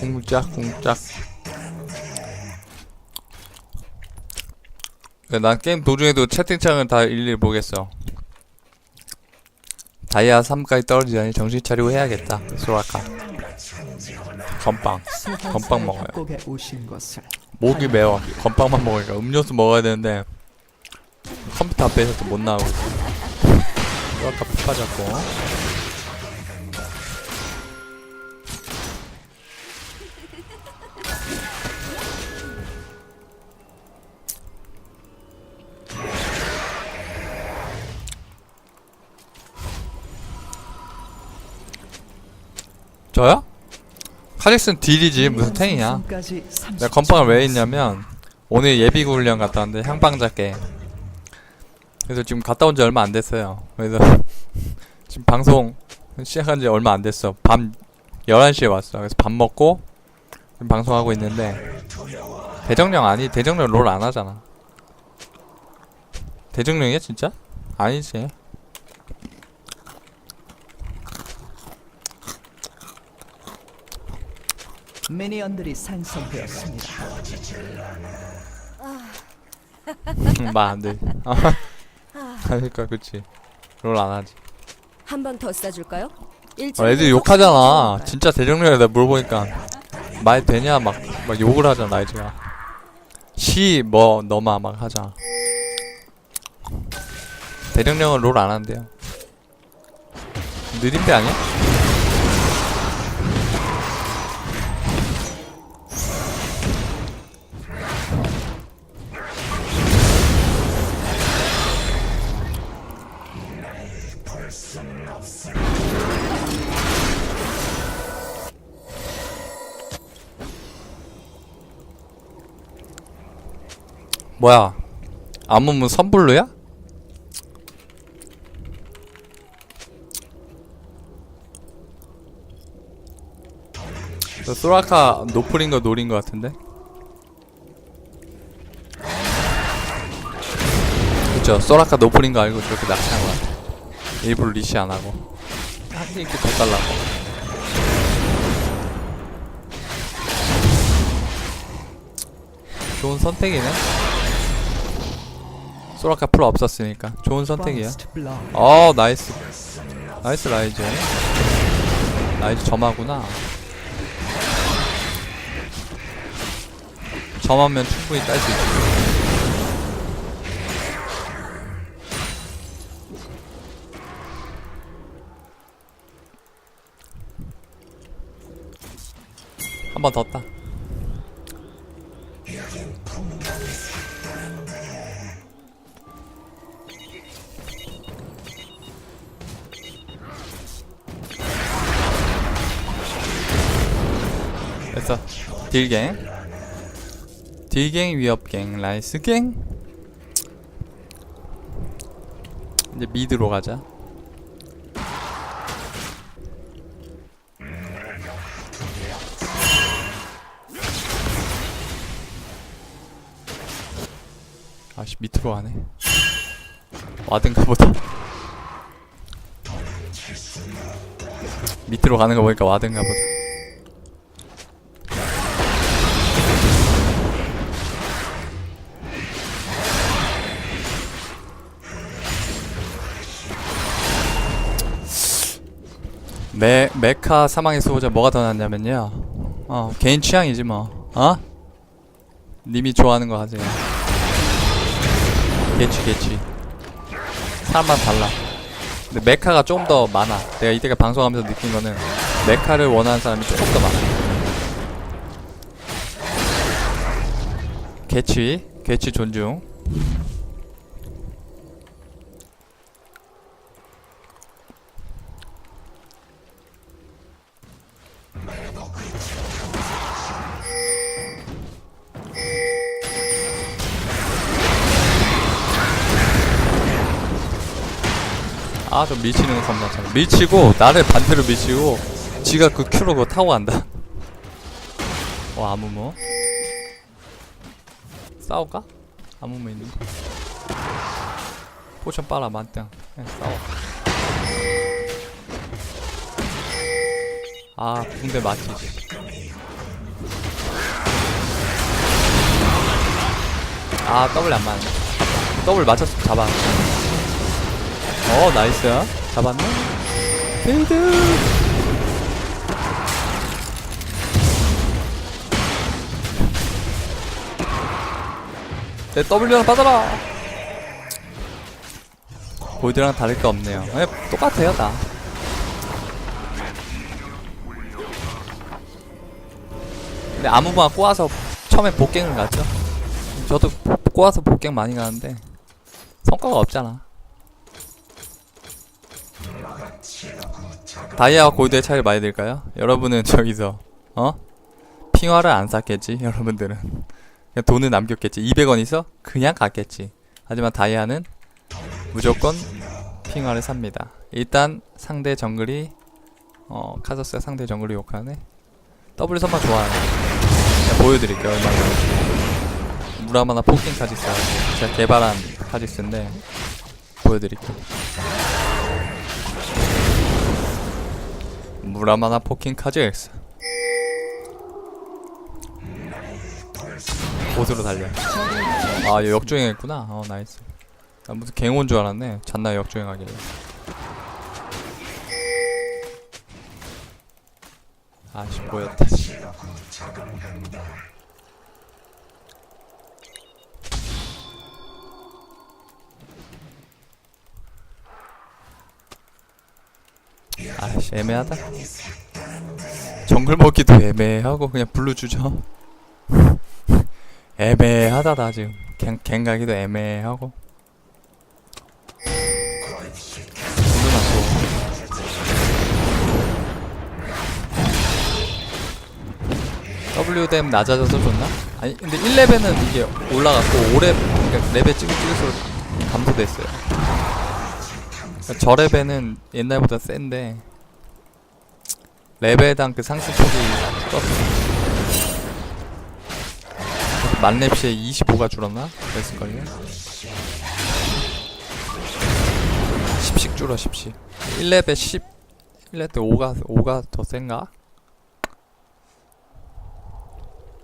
공작 공작. 네, 난 게임 도중에도 채팅창을 다 일일이 보겠어. 다이아 3까지 떨어지자니 정신 차리고 해야겠다. 소라카 건빵. 건빵 먹어요. 목이 매워. 건빵만 먹으니까 음료수 먹어야 되는데 컴퓨터 앞에 있어서 못 나오고 소라카 푹 빠졌고 저요? 카직슨 딜이지 무슨 탱이야? 생성까지 30초 내가 건빵을 왜 했냐면 오늘 예비군 훈련 갔다 왔는데 향방작게. 그래서 지금 갔다 온 지 얼마 안 됐어요. 그래서 지금 방송 시작한 지 얼마 안 됐어. 밤 11시에 왔어. 그래서 밥 먹고 지금 방송하고 있는데 대정령 아니 대정령 롤 안 하잖아. 대정령이야 진짜? 아니지 미니언들이 생성되었습니다. 말 안돼 그러니까 그치 롤 안 하지 한번더 싸줄까요? 어, 애들이 욕하잖아. 진짜 대정령에 내가 물어보니까 말 되냐 막, 막 욕을 하잖아 라이즈가. 시뭐 너마 막 하잖아. 대정령은 롤 안 한대요. 느린데 아니야? 뭐야? 아무무 선불로야? 저 소라카 노플인 거 노린 거 같은데? 그쵸 소라카 노플인 거 알고 저렇게 낚시한 거 같아 일부러 리시 안 하고 한 핑크 더 달라고 좋은 선택이네 소라카 풀 없었으니까. 좋은 선택이야. 어 나이스. 나이스 라이즈. 라이즈 점하구나. 점하면 충분히 딸 수 있지. 한 번 더 따. 됐어. 딜갱. 딜갱, 위협갱, 라이스갱. 이제 미드로 가자. 아씨 밑으로 가네. 와든가 보다. 밑으로 가는 거 보니까 와든가 보다. 메 메카 사망의 수호자 뭐가 더 낫냐면요. 어 개인 취향이지 뭐. 어? 님이 좋아하는 거 하세요. 개취 개취. 사람마다 달라. 근데 메카가 좀 더 많아. 내가 이때가 방송하면서 느낀 거는 메카를 원하는 사람이 조금 더 많아. 개취 개취 존중. 아좀 미치는 건맞아 미치고 나를 반대로 미치고 지가 그 큐로 그거 타고 간다. 어 아무모. 싸울까? 아무모 있는 거? 포션 빨아 만땅 네, 싸워. 아 붕대 맞히지. 아 더블 안 맞네. 더블 맞췄으면 잡아. 어 나이스 잡았네. 필드! 내 W랑 빠져라. 골드랑 다를 게 없네요. 그냥 똑같아요 다. 근데 아무거나 꼬아서 처음에 복갱을 갔죠. 저도 보- 꼬아서 복갱 많이 가는데 성과가 없잖아 다이아와 골드의 차이를 많이 들까요? 여러분은 저기서 어? 핑화를 안 샀겠지? 여러분들은. 그냥 돈을 남겼겠지. 200원 있어? 그냥 갔겠지. 하지만 다이아는 무조건 핑화를 삽니다. 일단 상대 정글이 어 카서스가 상대 정글을 욕하네. W 선만 제가 보여드릴게요 얼마나. 무라마나 포킹 카직스 제가 개발한 카직스인데 보여드릴게요 무라마나 포킹 카직스 보스로 달려. 아 얘 역주행했구나. 어 나이스. 나 무슨 갱온 줄 알았네. 잔나 역주행하길래. 아씨 보였다 아씨 애매하다. 정글 먹기도 애매하고 그냥 블루 주죠. 애매하다 나 지금. 갱, 갱 가기도 애매하고. W댐 낮아져서 좋나? 아니 근데 1레벨은 이게 올라갔고 5레벨 그러니까 레벨 찍을 찍을수록 감소됐어요 저레벨은 옛날보다 센데 레벨당 그 상승폭이 떴어 만렙시에 25가 줄었나? 그랬을걸요? 10씩 줄어 10씩 1렙에 10 1렙 때 5가 5가 더 센가?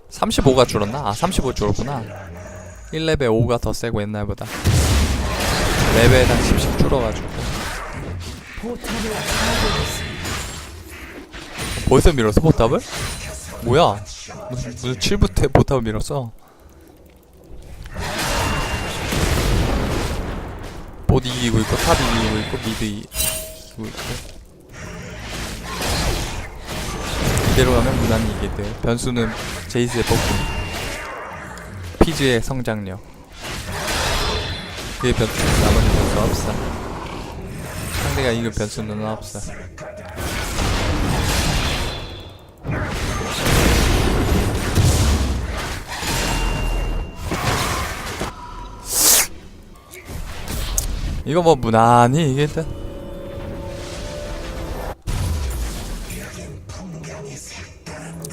35가 줄었나? 아 35 줄었구나 1렙에 5가 더 세고 옛날보다 레벨당 10씩 줄어가지고 벌써 밀었어 포탑을? 뭐야? 무슨, 무슨 7부터 포탑을 밀었어? 봇 이기고 있고 탑 이기고 있고 미드 이기고 있고. 이대로 가면 무난히 이기대 변수는 제이스의 뽑기 피즈의 성장력. 그의 변수 나머지 변수 없어 상대가 이길 변수는 없어 이거 뭐 무난히 이겠다.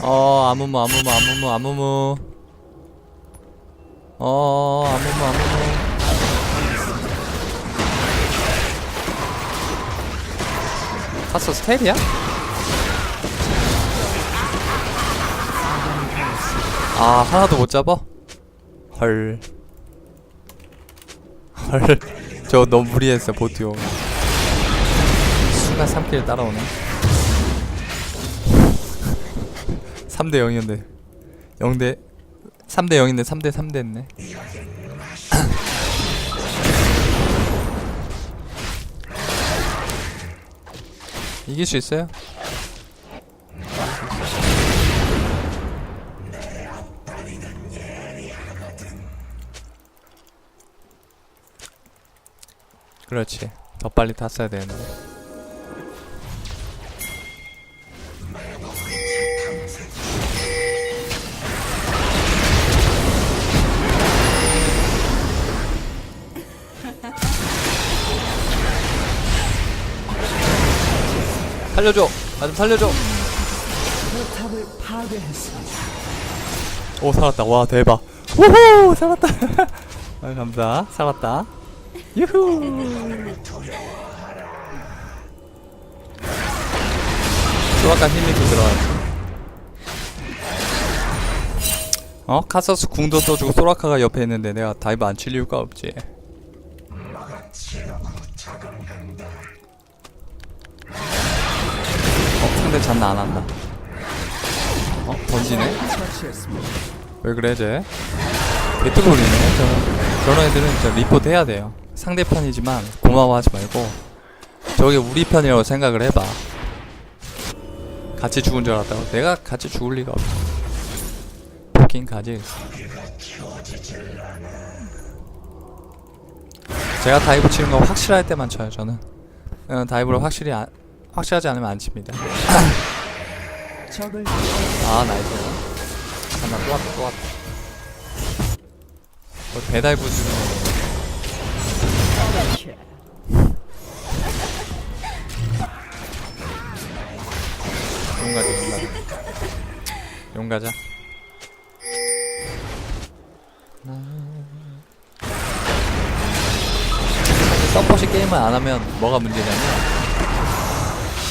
어 아무무 아무무 아무무 아무무. 어 아무무 아무무. 카스 스텔이야? 아 하나도 못 잡아? 헐. 헐. 저 너무 무리했어 보트용 순간 3킬 따라오네 3대 0이었는데 0대 3대 0인데 3대 3대 했네 이길 수 있어요? 그렇지 더 빨리 탔어야 되는데 살려줘. 나 좀 살려줘. 오 살았다. 와 대박. 우후 살았다. 아 감사 살았다. 유후. 힘이 또 들어가지 어? 카서스 궁도 써주고 소라카가 옆에 있는데 내가 다이브 안 칠 이유가 없지 상대 잔나 안 한다 어? 던지네? 왜 그래 쟤? 개트롤이네 저 저런 애들은 진짜 리포트 해야 돼요 상대편이지만 고마워하지 말고 저게 우리 편이라고 생각을 해봐 같이 죽은 줄 알았다고? 내가 같이 죽을 리가 없어 보긴 가지 제가 다이브 치는 거 확실할 때만 쳐요 저는 어, 다이브를 확실히 안, 확실하지 않으면 안 칩니다. 아 나이스. 하나 또 왔다 또 왔다. 어, 배달 부수는. 용가자 용가자. 용가자. 서폿이 게임을 안 하면 뭐가 문제냐면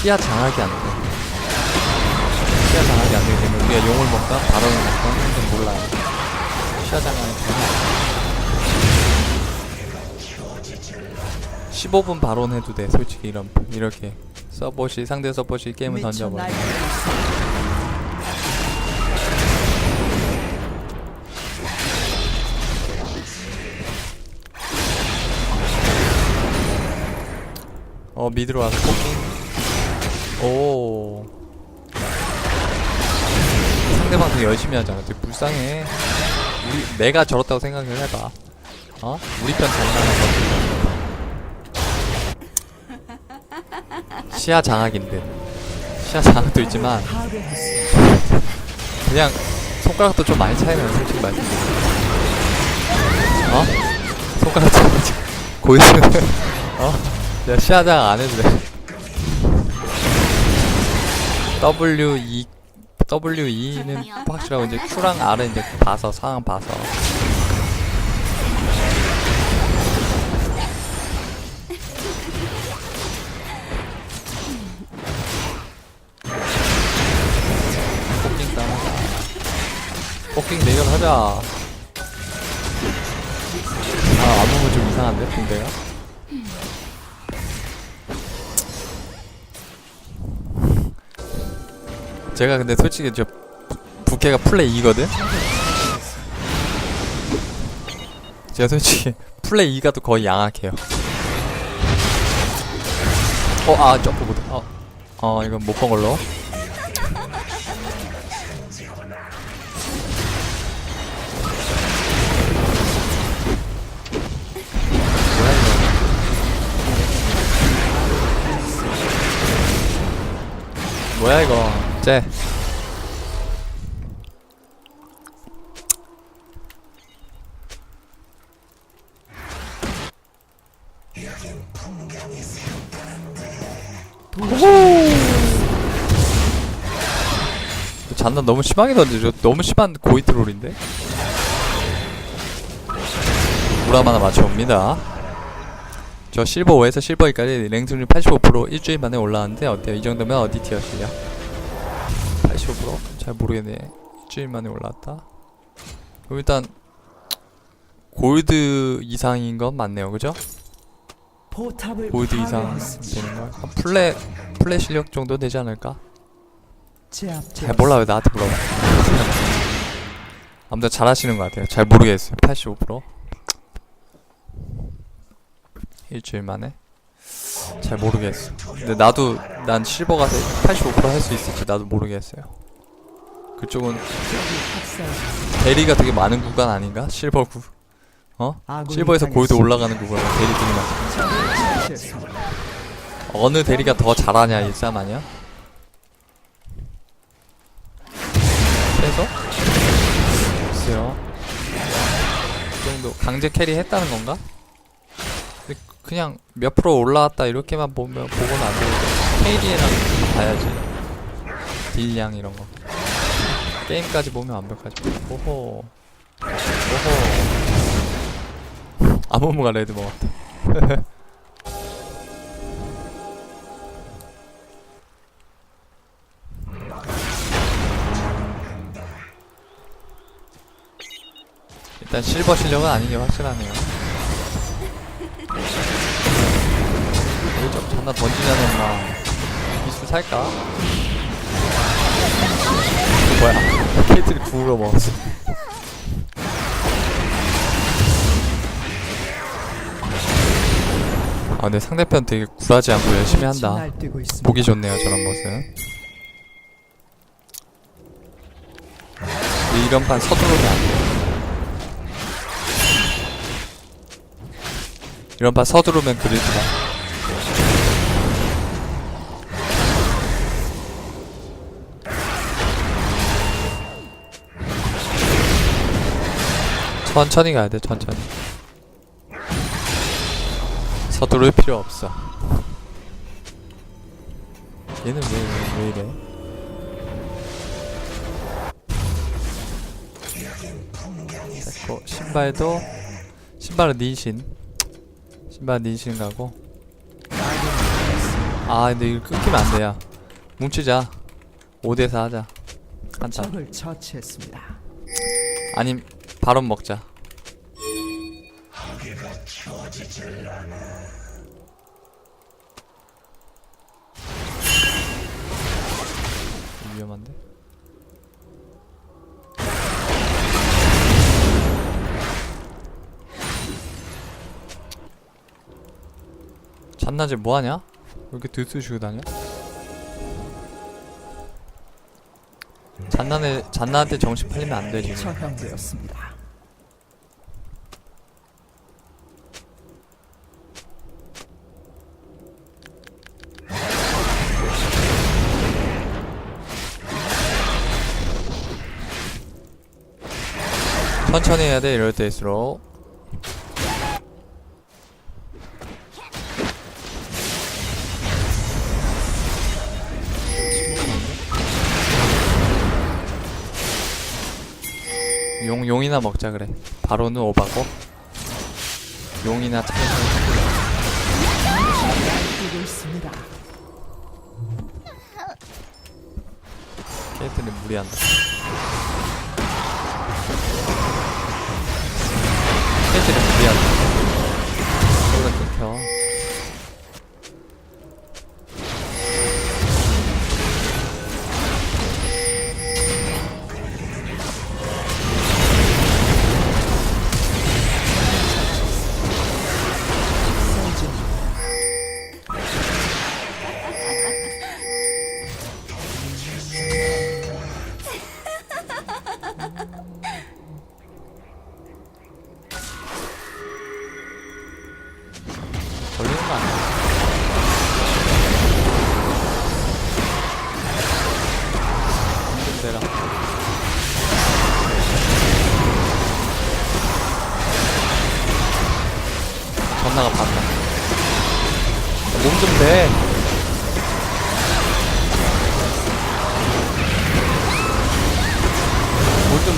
시야 장악이 안 돼. 시야 장악이 안 되기 때문에 우리가 용을 먹까 바론을 먹까 는 몰라요. 시야 장악이 돼. 15분 바론 해도 돼 솔직히 이런 이렇게 서폿이 상대 서폿이 게임을 던져버려. 어 미드로 와서 포킹 오 상대방 되게 열심히 하잖아 되게 불쌍해 우리 내가 저렇다고 생각을 해봐 어? 우리 편 장난한 거 시야 장악인 듯 시야 장악도 있지만. 그냥 손가락도 좀 많이 차이나요 솔직히 말씀드리면 어? 손가락 좀 많이 차 고이는 어? 내가 시야장 안 해도 돼 W2 W2는 확실하고 이제 Q랑 R은 이제 봐서 상황 봐서. 포킹 따라가 포킹 대결하자. 아 안무가 좀 이상한데? 붕대가 제가 근데 솔직히 저 부- 부캐가 플레이 2거든? 제가 솔직히 플레이 2가 또 거의 양악해요. 어 아 점프 못해. 어, 어 이건 못 본 걸로. 뭐야 이거 쟤 잔난 너무 심하게 던지죠? 너무 심한 고이 트롤인데? 무람 하나 맞춰옵니다. 저 실버 5에서 실버 2까지 랭승률 85% 일주일 만에 올라왔는데 어때요? 이 정도면 어디 티어 85%? 잘 모르겠네. 일주일 만에 올라왔다? 그럼 일단 골드 이상인 건 맞네요. 그죠? 골드 이상. 되는 거? 한 플랫 플랫 실력 정도 되지 않을까? 잘 몰라 왜 나한테 물어봐. 아무튼 잘하시는 것 같아요. 잘 모르겠어요. 85% 일주일 만에 잘 모르겠어 근데 나도 난 실버 가서 85%할 수 있을지 나도 모르겠어요 그쪽은. 대리가 되게 많은 구간 아닌가? 실버 구 어? 실버에서 골드. 올라가는 구간 대리 되게 처치했습니다. 어느 대리가 더 잘하냐 이 싸움 아니야? 그래서? 글쎄요 그 정도 강제 캐리 했다는 건가? 그냥 몇 프로 올라왔다 이렇게만 보면 보고는 안 되고 KD랑 봐야지. 딜량 이런 거. 게임까지 보면 완벽하지. 오호. 오호. 아무무가 레드 먹었다. 일단 실버 실력은 아닌 게 확실하네요. 존나 던지자는 막 기술 살까? 뭐야? 케이트를 구우러 먹었어. 아 근데 상대편 되게 굴하지 않고 열심히 한다. 보기 좋네요 저런 모습. 이런 판 서두르면 안 돼. 이런 판 서두르면 그리지마. 천천히 가야 돼 천천히. 서두를 필요 없어. 얘는 왜, 왜, 왜 이래? 됐고, 신발도, 신발은 니신. 신발은 니신 가고. 아, 근데 이거 끊기면 안 돼요. 뭉치자. 5대4 하자. 처치했습니다. 아님, 바로 먹자. 위험한데? 잔나제 뭐하냐? 왜 이렇게 들쑤시고 다녀? 잔나네, 잔나한테 정신 팔리면 안 되지. 처형되었습니다. 천천히 해야 돼 이럴 때일수록. 용 용이나 먹자 그래. 바로는 오바고. 용이나 있습니다. 케이트는 무리한다 그.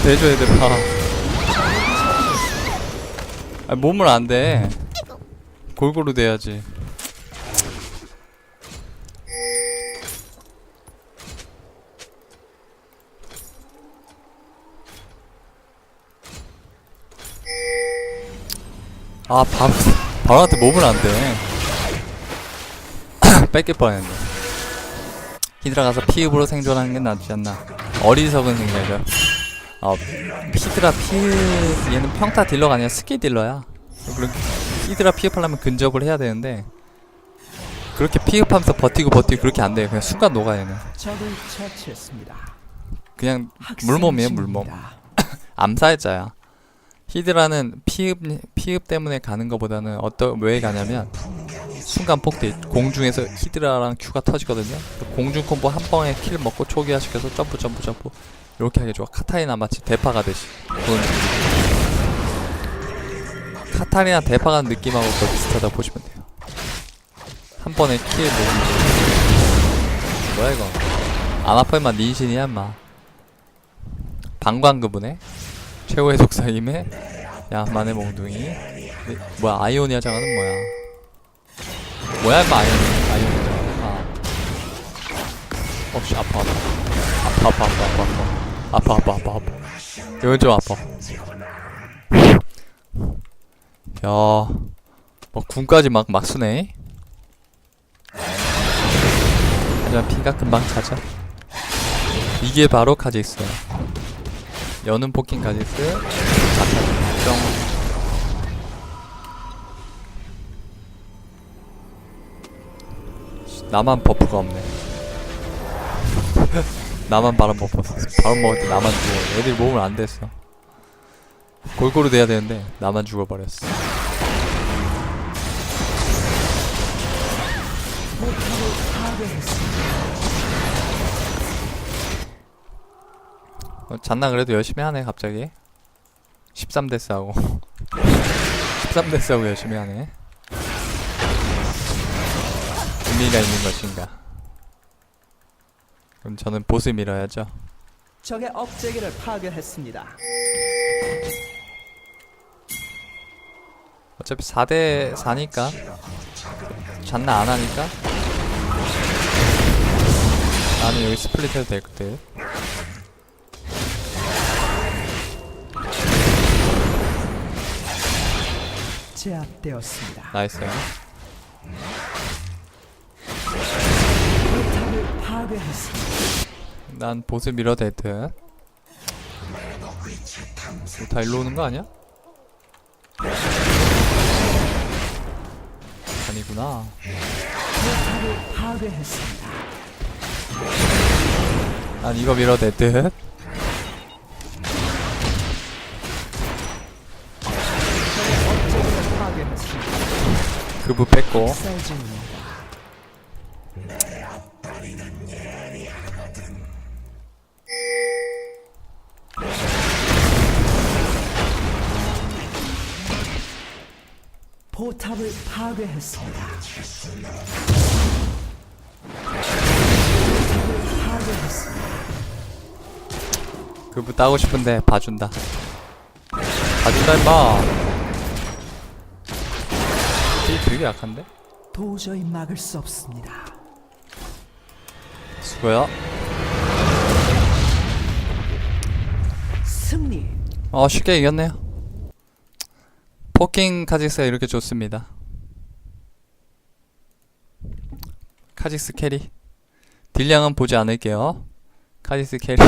몸좀 대줘 얘들아 아 몸을 안 대. 골고루 돼야지. 아, 바로, 바로한테 몸을 안 돼. 뺏길 뻔했네. 히드라 가서 피읍으로 생존하는 게 낫지 않나. 어리석은 생각이죠. 어, 히드라 피읍, 얘는 평타 딜러가 아니라 스킬 딜러야. 그리고 히드라 피읍하려면 근접을 해야 되는데, 그렇게 피읍하면서 버티고 버티고 그렇게 안 돼요. 그냥 순간 녹아, 얘는. 그냥 물몸이에요, 물몸. 암살자야. 히드라는 피읍 피읍 때문에 가는 것보다는 어떤 왜 가냐면 순간 폭딜 공중에서 히드라랑 큐가 터지거든요. 공중 콤보 한 방에 킬 먹고 초기화 시켜서 점프 점프 점프 이렇게 하기 좋아. 카타리나 마치 대파 가듯이. 그건 카타리나 대파 가는 느낌하고 거의 비슷하다 보시면 돼요. 한 번에 킬 먹으면 뭐야 이거? 안 아파만 닌신이야 인마. 방광그분에 최고의 속삭임에 야만의 몽둥이 네, 뭐야 아이오니아 장화는 뭐야 뭐야 임마 아이오니아 아이오니아 아 어씨 아파 아파 아파 아파 아파 아파 아파 아파 아파 아파 아파 이건 좀 아파 야, 뭐 군까지 막 막 쓰네. 하지만 피가 금방 차죠. 이게 바로 카직스예요. 여는 포킹 카직스, 정. 나만 버프가 없네. 나만 바람 없어. 바람 먹을 때 나만 죽어. 애들이 몸을 안 댔어. 골고루 돼야 되는데 나만 죽어버렸어. 어, 잔나 그래도 열심히 하네 갑자기 13데스 하고 13데스 하고 열심히 하네 의미가 있는 것인가 그럼 저는 보스 밀어야죠 적의 억제기를 파괴했습니다. 어차피 4대 4니까 잔나 안 하니까 나는 여기 스플릿 해도 될 듯. 제압되었습니다. 나이스요 난 보스 밀어 될 듯. 뭐다 일로 오는 거 아니야? 아니구나. 난 이거 밀어 될 듯. 그부 뺐고. 포탑을 파괴했습니다. 그부 따고 싶은데 봐준다. 봐준다 임마. 딜 되게 약한데? 도저히 막을 수 없습니다. 수고요. 승리. 어 쉽게 이겼네요. 포킹 카직스가 이렇게 좋습니다. 카직스 캐리. 딜량은 보지 않을게요. 카직스 캐리.